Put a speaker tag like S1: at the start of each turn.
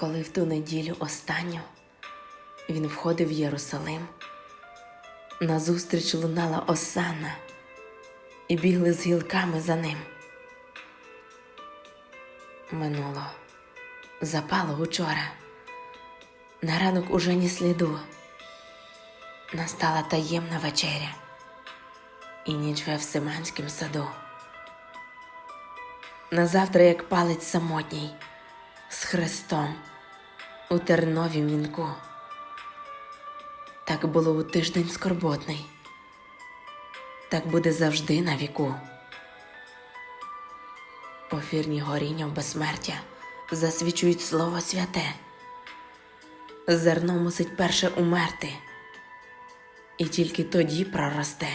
S1: Коли в ту неділю останню він входив в Єрусалим, назустріч лунала осанна, і бігли з гілками за ним. Минуло, запало учора, на ранок уже ні сліду. Настала таємна вечеря, і ніч в Евсиманськім саду. Назавтра, як палець самотній, з Христом у терновім вінку. Так було у тиждень скорботний, так буде завжди на віку. Офірні горіння в безсмертя засвічують слово святе. Зерно мусить перше умерти, і тільки тоді проросте.